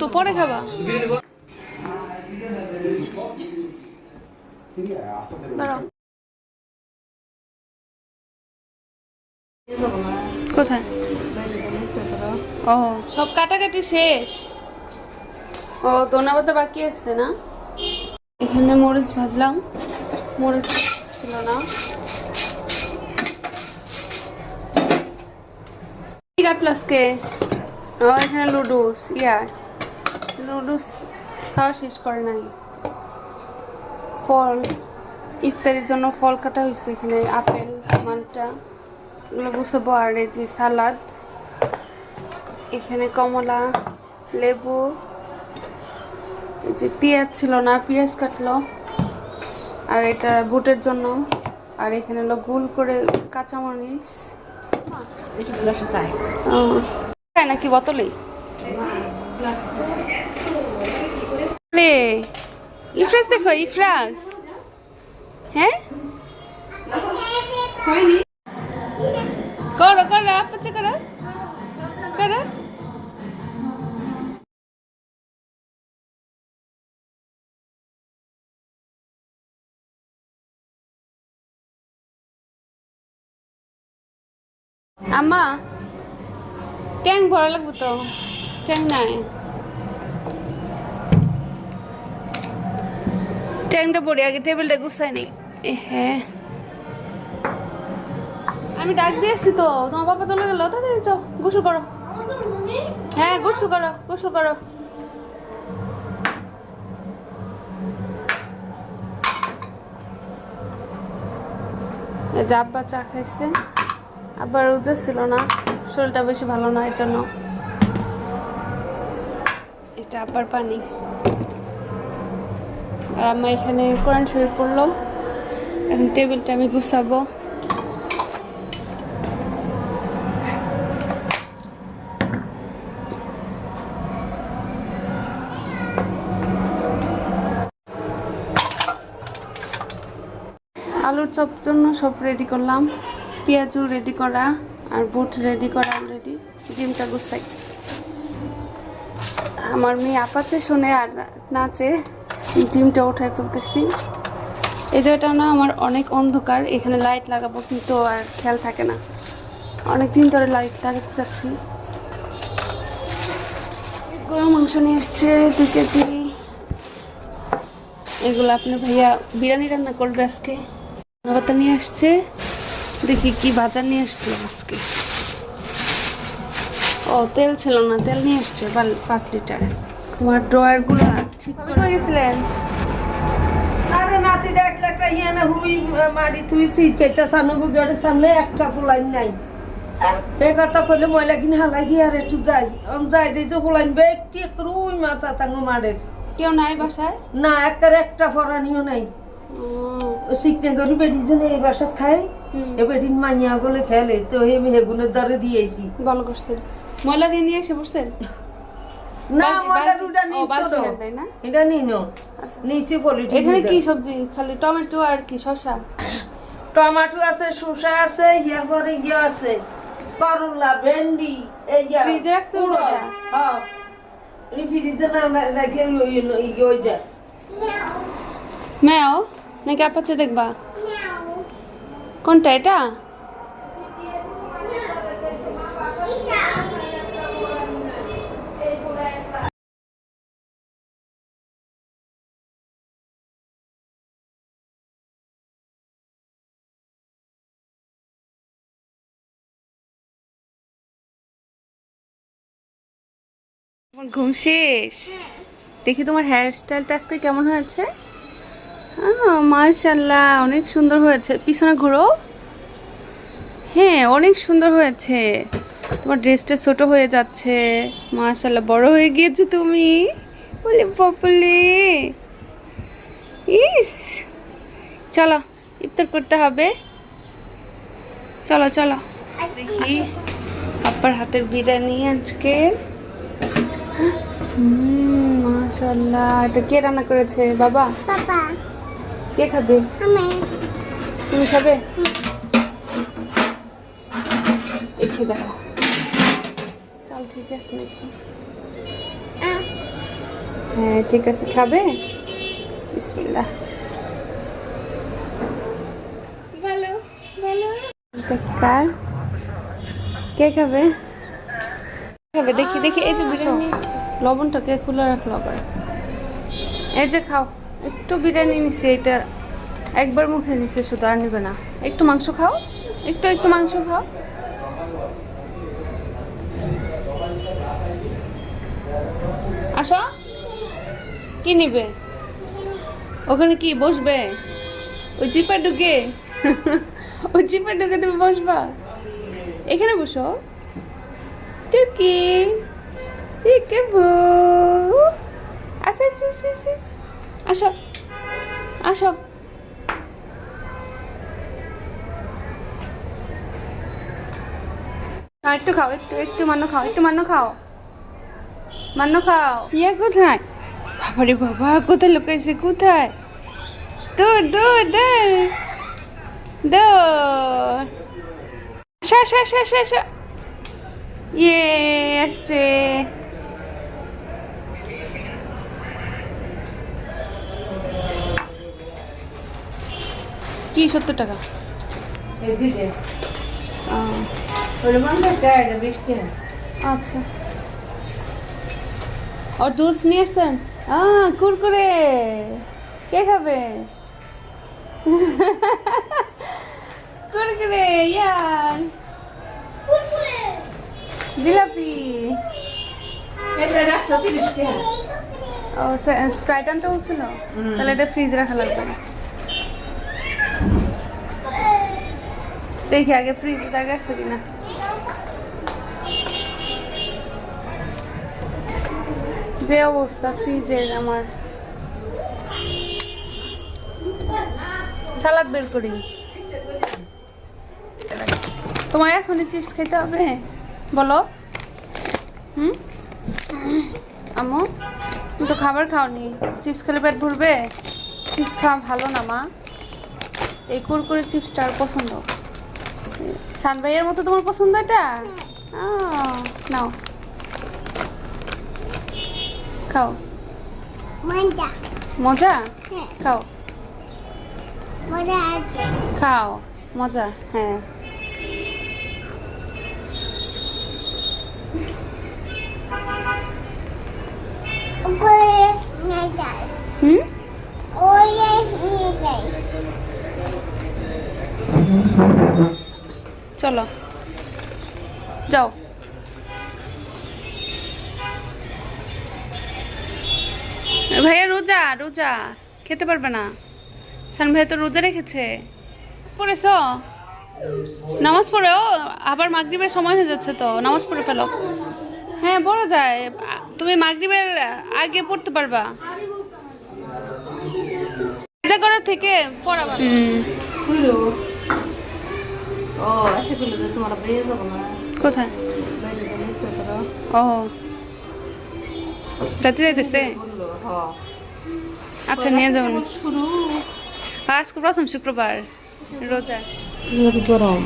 তো পরে খাবা কোথায়? ও। সব কাটাকাটি শেষ। ও ধন্যবাদ বাকি আছে না? এখানে মরিচ ভাজলাম। মরিচ ছিল না। কাটলো আজকে ও এখানে লুডুস ইয়ার লুডুস খাওয়া শেষ করে নাই। ফল, ইফতারির জন্য ফল কাটা হয়েছে এখানে, আপেল, মালটা, এগুলো বসাবো আর এই যে সালাদ, এখানে কমলা, লেবু যে পেঁয়াজ ছিল না, পেঁয়াজ কাটলো, আর এটা বুটের জন্য, আর এখানে হলো গোল করে কাঁচামরিচ। নাকি বোতলে? রে ইফরাজ দেখো ইফরাজ। হ্যাঁ? করো করো আম্মা, ট্যাং ভরা লাগবে তো, ট্যাং নাই। ট্যাংটা পড়ে আগে টেবিলটা গুছাই নেই হ্যাঁ আমি ডাক দিয়েছি তো, তোমার বাবা চলে গেল, তাড়াতাড়ি চো গোসল করো। হ্যাঁ গোসল করো গোসল করো। যে চা খাইছে। আবার উজো ছিল না, শরীরটা বেশি ভালো না এর জন্য এটা আবার পানি। আর আমার এখানে কোরআন শরীফ পড়ল, এখন টেবিলটা আমি গুছাবো। আলুর চপ জন্য সব রেডি করলাম। পেঁয়াজও রেডি করা আর বুট রেডি করা অলরেডি ডিমটা গুছাই। আমার মেয়ে আপাচে শুনে আর নাচে। ডিমটা উঠাই ফেলতেছি। এই জায়গাটা না আমার অনেক অন্ধকার, এখানে লাইট লাগাবো কিন্তু আর খেয়াল থাকে না। অনেক দিন ধরে লাইট লাগাতে চাচ্ছি। গরম মাংস নিয়ে এসছে দুই কেজি। এগুলো আপনার ভাইয়া বিরিয়ানি রান্না করবে আজকে। ধন্যবাদ, নিয়ে আসছে। দেখি কি বাজার নিয়ে আসছে আজকে। ও তেল ছিল না তেল নিয়ে আসছে পাঁচ লিটার। তোমার ড্রয়ারগুলো ঠিক করে গেছিলেন আরে নাতি দেখলে একটা না হুই মারি তুই সিট কেটে সামনে একটা ফুলাইন নাই। কথা কইলে ময়লা কিনে হালাই দিয়ে আর একটু যাই। আমি যাই দিই যে ফুলাইন বে একটি রুই মাথা তাঙ্গ মারের। কেউ নাই বাসায়? না একটার একটা ফরানিও নাই। ও, সিকনে করি বেটি যে এই বাসা থাই হুম, এ বেটি মাইয়া গলে খেলে তো আমি হেগুনের দ্বারে দিয়েছি ভালো করছেন। ময়লা দিয়ে নিয়ে এসে বসছেন? না ময়লা দুটা নিই তো। না? এটা নিই নো আচ্ছা নিচে পলিটি এখানে কি সবজি? খালি টমেটো আর কি শসা? টমেটো আছে শসা আছে ইয়ার পরে ইয়ে আছে করলা ভেন্ডি এই যে ফ্রিজে রাখতে হবে? হ্যাঁ। ফ্রিজে না রাখলে ওই ইয়ে হয়ে যায় ম্যাও। নাকি আপাচ্ছে দেখবা? কোনটা এটা? ঘুম শেষ? দেখি তোমার হেয়ার স্টাইলটা আজকে কেমন হয়েছে? মাশাল্লাহ অনেক সুন্দর হয়েছে। পিছনে ঘুরো। হ্যাঁ অনেক সুন্দর হয়েছে। তোমার ড্রেসটা ছোট হয়ে যাচ্ছে। মাশাল্লাহ বড় হয়ে গিয়েছো তুমি। বলে পপলে ইস। চলো, ইফতার করতে হবে। চলো চলো। দেখি, আব্বার হাতের বিরিয়ানি আজকে। মাশাল্লাহ এটা কে রান্না করেছে? বাবা? পাপা। কে খাবে? তুমি খাবে? দেখে দেখো। চাল ঠিক আছে নাকি? হ্যাঁ ঠিক আছে খাবে? বিসমিল্লাহ। ভালো ভালো কার? কে খাবে? খাবে? দেখি দেখি এই যে বিরিয়ানি লবণটা কে খুলে রাখল আবার। এই যে খাও। একটু বিরিয়ানি নিছে, এটা একবার মুখে নিছে শুধু, আর নিবে না। একটু মাংস খাও, একটু একটু মাংস খাও। আসো। কি নিবে? ওখানে কি, বসবে? ওই জিপে ঢুকে? ওই জিপে ঢুকে তুমি বসবা? এখানে বসো। টুকি। টিকে বউ। আসো আসো আসো আসো। আসো। একটু খাও, একটু একটু মান্য খাও, একটু মান্য খাও। মান্য খাও। ইয়ে কোথায়? বাবারে বাবা, কোথায় লুকাইছে, কোথায়? দৌড় দৌড় দৌড়। দৌড়। আসা আসা আসা আসা আসা। ইয়ে আসছে। কি সত্তর টাকা? আচ্ছা। और জুস নিয়ে আসছেন? আহ কুরকুরে। কে খাবে? কুরকুরে ইয়ার। জিলাপি। ও স্প্রাইট আনতে বলছিল? তাহলে এটা ফ্রিজ রাখা লাগবে দেখি আগে ফ্রিজ জায়গা আছে কিনা। যে অবস্থা ফ্রিজের আমার। সালাদ বের করি। তোমার এখনই চিপস খেতে হবে? বলো। হুম? আম্মু, তুমি তো খাবার খাওনি। চিপস খেলে পেট ভরবে? চিপস খাওয়া ভালো না, মা। এই কুরকুরে চিপসটা আর পছন্দ। সানভাইয়ের মতো তোমার পছন্দ এটা? নাও। খাও। মজা। মজা? হ্যাঁ। খাও। মজা আছে। খাও। মজা হ্যাঁ। হুম? নিয়ে চলো। যাও। ভাইয়া রোজা রোজা। খেতে পারবে না। সান ভাইয়া তো রোজা রেখেছে। পড়েছ? নামাজ পড়েও আবার মাগরিবের সময় হয়ে যাচ্ছে তো নামাজ পড়ে ফেলো। হ্যাঁ বলা যায়। তুমি মাগরিবের আগে পড়তে পারবা। করার থেকে পড়া ভালো। ও আছে গুলো তোমার বেয়ে যাব না। কোথায়? ও। যাতে যাইতেছে? আচ্ছা নিয়ে যাবেন শুরু। আজকে প্রথম শুক্রবার রোজা। গরম?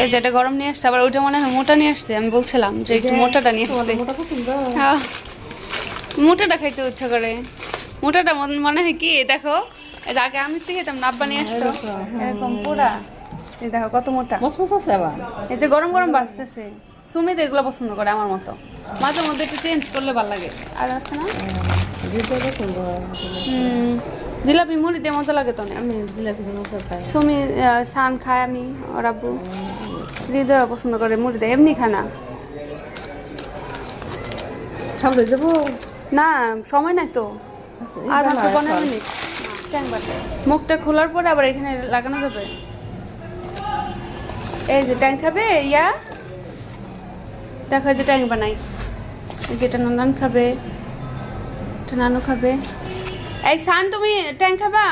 এই যেটা গরম নিয়ে আসছে আবার ওইটা মনে হয় মোটা নিয়ে আসছে আমি বলছিলাম যে একটু মোটাটা নিয়ে আসতে। হ্যাঁ। মোটাটা খাইতে ইচ্ছা করে। মোটাটা মন- মনে হয় কি দেখো আগে আমি তো খেতাম নাব্বা নিয়ে আসতো। এরকম পুরা এই দেখো কত মোটা। মসমস আছে আবার? এই যে গরম গরম বাজতেছে। সুমিত এগুলো পছন্দ করে আমার মতো। মাঝে মধ্যে একটু চেঞ্জ করলে ভালো লাগে। আর আছে না? জিলাপি মুড়ি দিয়ে মজা লাগে তো আমি জিলাপি সুমি সান খায় আমি ওর আব্বু। হৃদয় পছন্দ করে মুড়ি দেয় এমনি খায় না। সামনে যাব? না সময় নাই তো। আর মাত্র পনেরো মিনিট। মুখটা খোলার পরে আবার এখানে লাগানো যাবে? এই যে ট্যাং খাবে, ইয়া? দেখো যে ট্যাং বানাই। যেটা নানান খাবে, এটা নানু খাবে। এই সান, তুমি ট্যাং খাবা?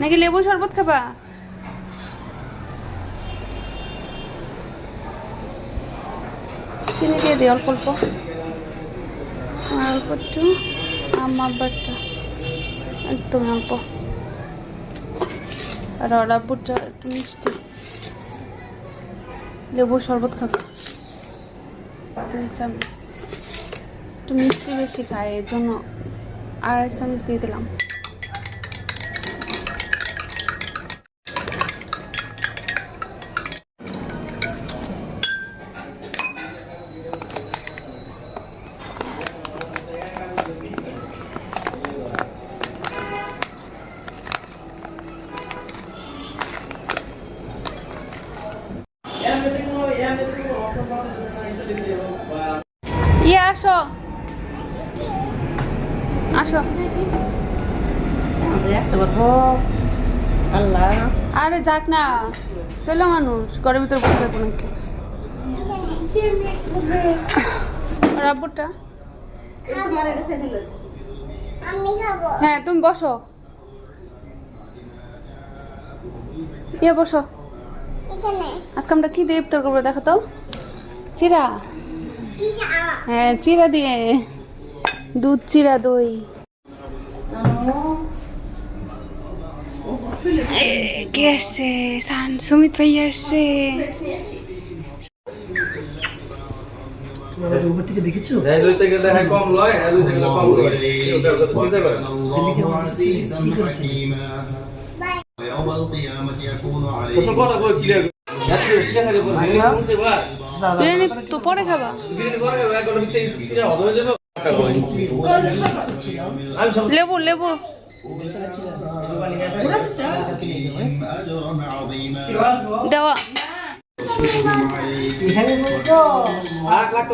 নাকি লেবু শরবত খাবা? চিনি দিয়ে দিই অল্প অল্প। অল্প একটু আমার বাটটা একদম অল্প। চা একটু মিষ্টি। লেবুর শরবত খাবে। দুই চামচ। একটু মিষ্টি বেশি খায়, এর জন্য আড়াই চামচ দিয়ে দিলাম। আসো। আসতে পারব। আল্লাহ। আরে যাক না ছেলে মানুষ ঘরের ভিতর বসে থাকব নাকি? খাব হ্যাঁ তুমি বসো। ইয়ে বসো। আজকে আমরা কি দিয়ে ইফতার করব দেখো তো? চিরা। হ্যাঁ চিরা দিয়ে। দুধ চিরা দই। এ, কে আসছে? সান সুমিত ভাই আসছে। হ্যাঁ হ্যাঁ কম লয় হ্যাঁ তো পরে। খাবা। হয়ে লেবু লেবু দেওয়া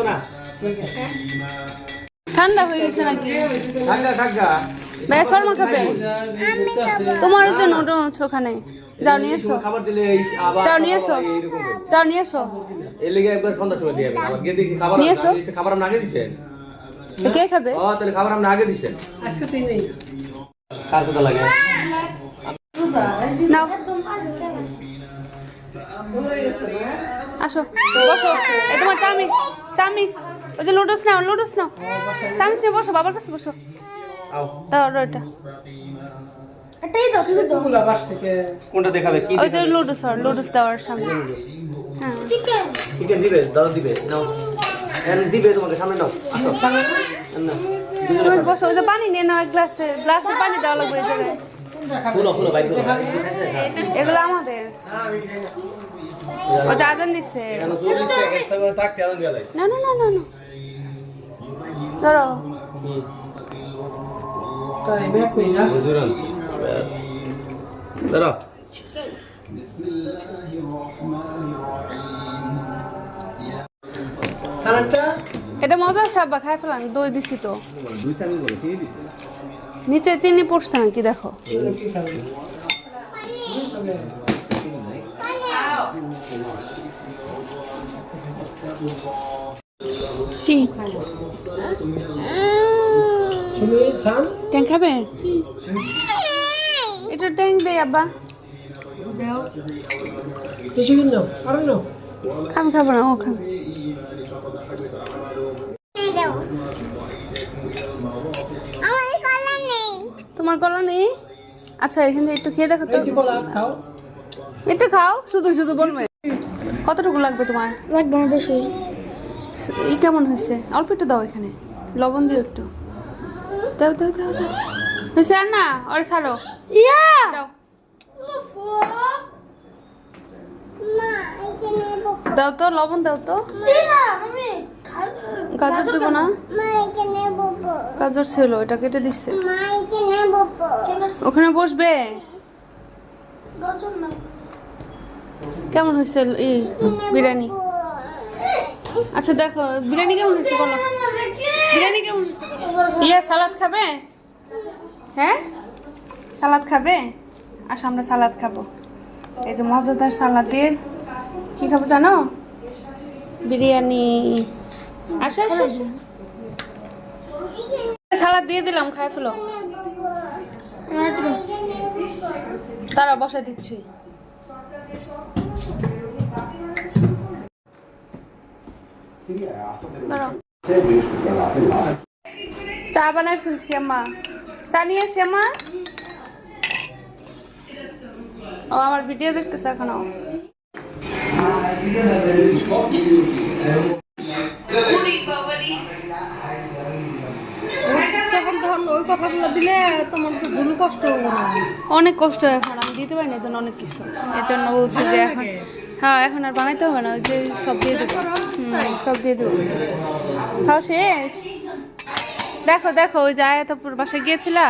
না ঠান্ডা হয়ে গেছে নাকি ভাই শর্মা খাবে তোমারও তো নুডলস ওখানে যাও নিয়ে এসো খাবার দিলে যাও নিয়ে এসো। যাও নিয়ে এসো এর লেগে একবার সন্ধ্যার সময় দিয়ে আবার গিয়ে দেখি খাবার নিয়ে এসো। খাবার আপনি আগে দিচ্ছেন তো কে খাবে? ও তাহলে খাবার আপনি আগে দিচ্ছেন আজকে তুই নেই। কার কথা লাগে? নাও। আসো বসো। এই তোমার চামিচ চামিচ। ওই যে লুডোস নাও লুডোস নাও। চামিচ নিয়ে বসো বাবার কাছে বসো। দাও ওইটা এটাই বাস থেকে কোনটা দেখাবে? কি ওই যে লুডোস আর লুডোস দেওয়ার সামনে। হ্যাঁ। চিকেন চিকেন দিবে? দাদা দিবে? নাও। দিবে তোমাকে সামনে নাও। আসো। বসো ওই যে পানি নিয়ে নাও এক গ্লাসে। গ্লাসে পানি দেওয়া লাগবে এই জায়গায়। শুনো শুনো এগুলো আমাদের। ও জাদান না না না না না। ধরো। এটা মজা আছে আব্বা খাই ফেলাম দই দিছি তো। নিচে চিনি পড়ছে নাকি দেখো। কি ট্যাং খাবে? এটা ট্যাং দে আব্বা। আমি খাব না ও খাবে। তোমার কলা নেই? আচ্ছা এখান থেকে একটু খেয়ে দেখো তো। খাও। একটু খাও শুধু শুধু বলবে। কতটুকু লাগবে তোমার? লাগবে না বেশি। এই কেমন হয়েছে? অল্প একটু দাও এখানে। লবণ দিও একটু। দাও দাও দাও দাও। হয়েছে আর না ওরে ছাড়ো। দাও মা এখানে বকো দাও তো, লবণ দাও তো। গাজর দেবো না? গাজর ছিল, এটা কেটে দিচ্ছে ওখানে বসবে? কেমন হয়েছে এই বিরিয়ানি? আচ্ছা দেখো, বিরিয়ানি কেমন হয়েছে বলো। বিরিয়ানি কেমন ইয়া, সালাদ খাবে? হ্যাঁ? সালাদ খাবে? আসো, আমরা সালাদ খাব। এই যে মজাদার সালাদ দিয়ে কি খাব জানো? বিরিয়ানি। আসো আসো আসো। সালাদ দিয়ে দিলাম খাই ফেলো। তারা বসাই দিচ্ছি। দাঁড়াও। চা বানায় ফেলছি আম্মা। চা নিয়ে আসি আম্মা। ও আমার ভিডিও দেখতেছে এখনও। তখন তখন ওই কথাগুলো দিলে তোমার তো দুলু কষ্ট হবে না। অনেক কষ্ট হয় এখন আমি দিতে পারি না এজন্য অনেক কিছু। এর জন্য বলছি যে এখন হ্যাঁ এখন আর বানাইতে হবে না ওই যে সব দিয়ে দেবো। সব দিয়ে দেবো। খাও শেষ? দেখো দেখো ওই যে আয়াতপুর বাসায় গিয়েছিলা?